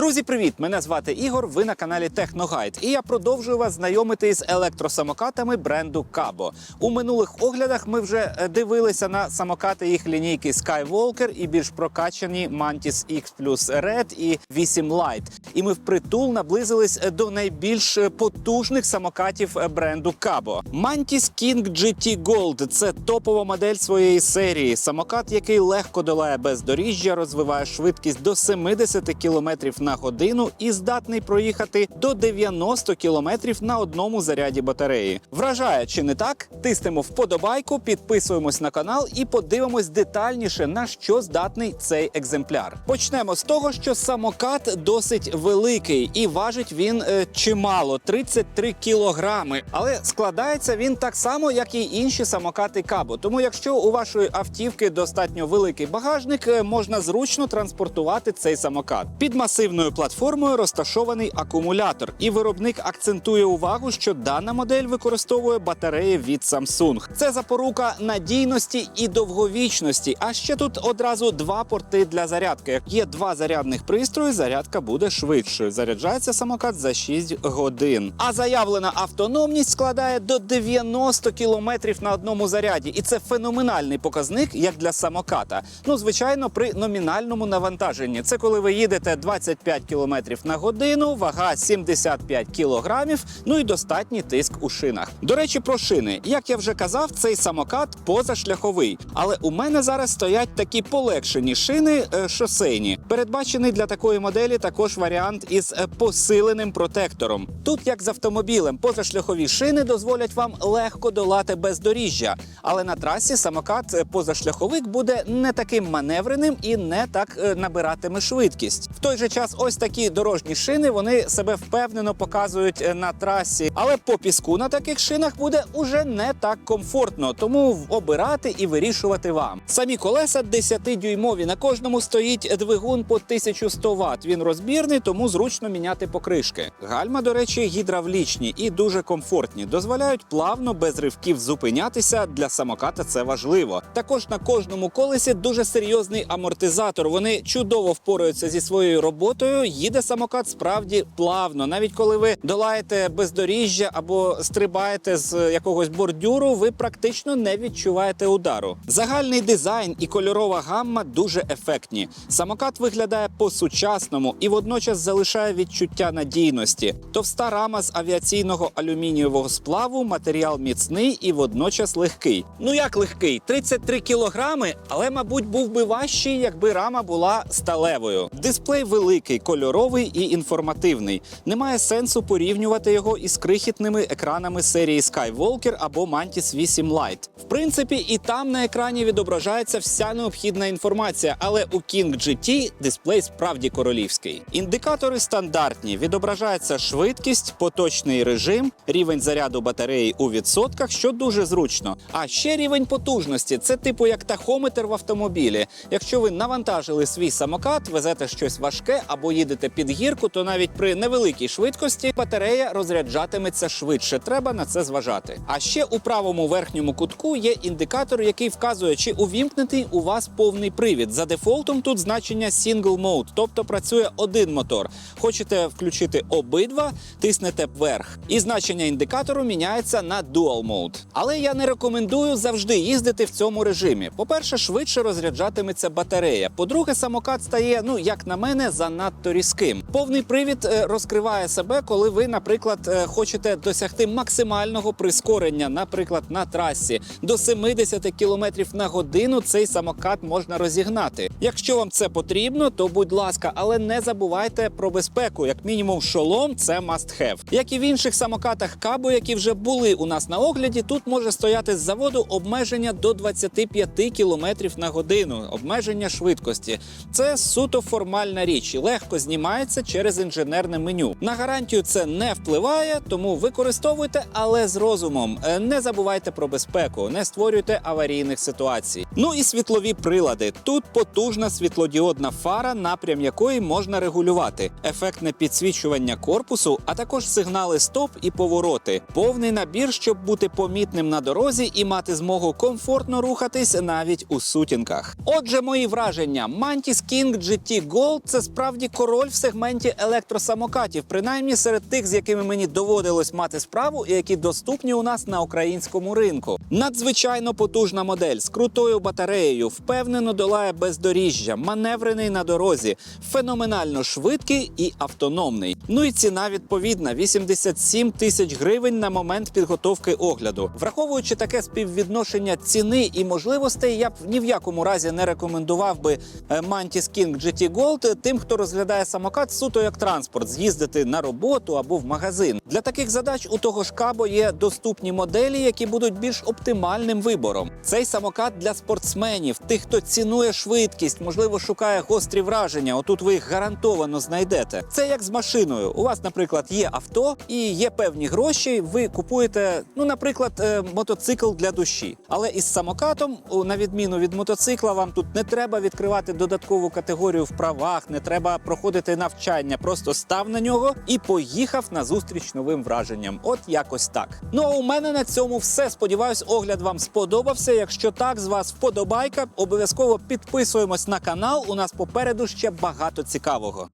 Друзі, привіт! Мене звати Ігор. Ви на каналі Техногайд. І я продовжую вас знайомити із електросамокатами бренду Кабо. У минулих оглядах ми вже е, дивилися на самокати їх лінійки Skywalker і більш прокачані Mantis X Plus Red і 8 Lite. І ми впритул наблизились е, до найбільш е, потужних самокатів бренду Кабо. Mantis King GT Gold – це топова модель своєї серії. Самокат, який легко долає бездоріжжя, розвиває швидкість до 70 км на годину і здатний проїхати до 90 км на одному заряді батареї. Вражає чи не так? Тиснемо вподобайку, підписуємось на канал і подивимось детальніше на що здатний цей екземпляр. Почнемо з того, що самокат досить великий і важить він е, чимало 33 кілограми. Але складається він так само, як і інші самокати Кабо. Тому, якщо у вашої автівки достатньо великий багажник, е, можна зручно транспортувати цей самокат. Під масивною платформою розташований акумулятор, і виробник акцентує увагу, що дана модель використовує батареї від Samsung. Це запорука надійності і довговічності. А ще тут одразу два порти для зарядки. Як є два зарядних пристрої, зарядка буде швидшою. Заряджається самокат за 6 годин. А заявлена автономність складає до 90 км на одному заряді, і це феноменальний показник як для самоката. Ну, звичайно, при номінальному навантаженні. Це коли ви їдете 25 км на годину, вага 75 кілограмів, ну і достатній тиск у шинах. До речі, про шини. Як я вже казав, цей самокат позашляховий. Але у мене зараз стоять такі полегшені шини е, шосейні. Передбачений для такої моделі також варіант із е, посиленим протектором. Тут, як з автомобілем, позашляхові шини дозволять вам легко долати бездоріжжя. Але на трасі самокат е, позашляховик буде не таким маневреним і не так е, набиратиме швидкість. В той же час, ось такі дорожні шини вони себе впевнено показують е, на трасі, але по піску на таких шинах буде уже не так комфортно, тому обирати і вирішувати вам. Самі колеса 10-дюймові. На кожному стоїть двигун по 1100 Вт. Він розбірний, тому зручно міняти покришки. Гальма, до речі, гідравлічні і дуже комфортні. Дозволяють плавно без ривків зупинятися. Для самоката це важливо. Також на кожному колесі дуже серйозний амортизатор. Вони чудово впораються зі своєю роботою. Їде самокат справді плавно. Навіть коли ви долаєте бездоріжжя або стрибаєте з якогось бордюру, ви практично не відчуваєте удару. Загальний дизайн і кольорова гамма дуже ефектні. Самокат виглядає по-сучасному і водночас залишає відчуття надійності. Товста рама з авіаційного алюмінієвого сплаву, матеріал міцний і водночас легкий. Ну як легкий? 33 кілограми, але, мабуть, був би важчий, якби рама була сталевою. Дисплей великий, кольоровий і інформативний. Немає сенсу порівнювати його із крихітними екранами серії Skywalker або Mantis 8 Lite. В принципі, і там на екрані відображається вся необхідна інформація, але у King GT дисплей справді королівський. Індикатори стандартні. Відображається швидкість, поточний режим, рівень заряду батареї у відсотках, що дуже зручно. А ще рівень потужності це типу як тахометр в автомобілі. Якщо ви навантажили свій самокат, везете щось важке або їдете під гірку, то навіть при невеликій швидкості батарея розряджатиметься швидше. Треба на це зважати. А ще у правому верхньому кутку є індикатор, який вказує, чи увімкнутий у вас повний привід. За дефолтом тут значення Single Mode, тобто працює один мотор. Хочете включити обидва, тиснете вверх. І значення індикатору міняється на Dual Mode. Але я не рекомендую завжди їздити в цьому режимі. По-перше, швидше розряджатиметься батарея. По-друге, самокат стає, ну як на мене, занадто різким. Повний привід е, розкриває себе, коли ви, наприклад, е, хочете досягти максимального прискорення, наприклад, на трасі до 70 км на годину цей самокат можна розігнати. Якщо вам це потрібно, то будь ласка, але не забувайте про безпеку. Як мінімум, шолом це must have. Як і в інших самокатах Кабо, які вже були у нас на огляді, тут може стояти з заводу обмеження до 25 км на годину, обмеження швидкості. Це суто формальна річ і легко знімається через інженерне меню. На гарантію це не впливає, тому використовуйте, але з розумом. Е, Не забувайте про безпеку, не створюйте аварійних ситуацій. Ну і світлові прилади. Тут потужна світлодіодна фара, напрям якої можна регулювати, ефектне підсвічування корпусу, а також сигнали стоп і повороти. Повний набір, щоб бути помітним на дорозі і мати змогу комфортно рухатись навіть у сутінках. Отже, мої враження: Mantis King GT Gold – це справді король в сегменті електросамокатів, принаймні серед тих, з якими мені доводилось мати справу, і які доступні у нас на українському ринку. Надзвичайно потужна модель з крутою батареєю, впевнено долає бездоріжжя, маневрений на дорозі, феноменально швидкий і автономний. Ну і ціна відповідна 87 тисяч гривень на момент підготовки огляду. Враховуючи таке співвідношення ціни і можливостей, я б ні в якому разі не рекомендував би е, Mantis King GT Gold тим, хто розглядає самокат суто як транспорт, з'їздити на роботу або в магазин. Для таких задач у того ж кабо є доступні моделі, які будуть більш оптимальним вибором. Цей самокат для спортсменів, тих, хто цінує швидкість, можливо, шукає гострі враження. Отут ви їх гарантовано знайдете. Це як з машиною. У вас, наприклад, є авто і є певні гроші. Ви купуєте, ну, наприклад, е, мотоцикл для душі. Але із самокатом, на відміну від мотоцикла, вам тут не треба відкривати додаткову категорію в правах, не треба проходити навчання. Просто став на нього і поїхав на зустріч новим враженням. От якось так. Ну а у мене на цьому все. Сподіваюсь, огляд вам сподобався. Якщо так, з вас вподобайка. Обов'язково підписуємось на канал. У нас попереду ще багато цікавого.